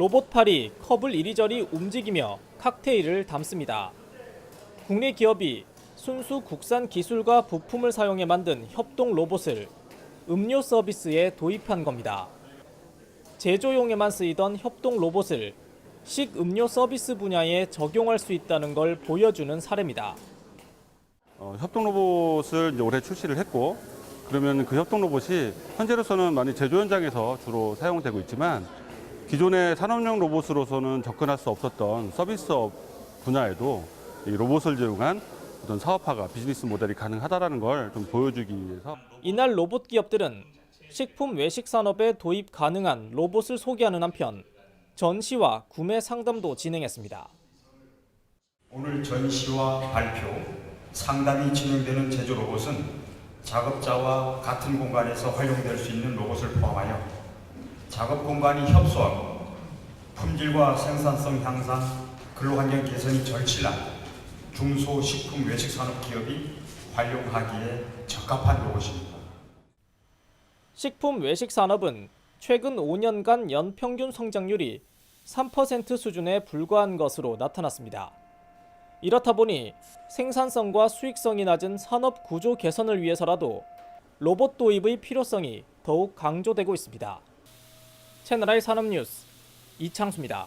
로봇팔이 컵을 이리저리 움직이며 칵테일을 담습니다. 국내 기업이 순수 국산 기술과 부품을 사용해 만든 협동 로봇을 음료 서비스에 도입한 겁니다. 제조용에만 쓰이던 협동 로봇을 식음료 서비스 분야에 적용할 수 있다는 걸 보여주는 사례입니다. 어, 협동 로봇을 올해 출시를 했고 그러면 그 협동 로봇이 현재로서는 많이 제조 현장에서 주로 사용되고 있지만 기존의 산업용 로봇으로서는 접근할 수 없었던 서비스업 분야에도 이 로봇을 이용한 어떤 사업화가 비즈니스 모델이 가능하다라는 걸 좀 보여주기 위해서 이날 로봇 기업들은 식품 외식 산업에 도입 가능한 로봇을 소개하는 한편 전시와 구매 상담도 진행했습니다. 오늘 전시와 발표, 상담이 진행되는 제조 로봇은 작업자와 같은 공간에서 활용될 수 있는 로봇을 포함하여 작업 공간이 협소하고 품질과 생산성 향상, 근로환경 개선이 절실한 중소식품 외식 산업 기업이 활용하기에 적합한 로봇입니다. 식품 외식 산업은 최근 5년간 연평균 성장률이 3% 수준에 불과한 것으로 나타났습니다. 이렇다 보니 생산성과 수익성이 낮은 산업 구조 개선을 위해서라도 로봇 도입의 필요성이 더욱 강조되고 있습니다. 채널I 산업뉴스 이창수입니다.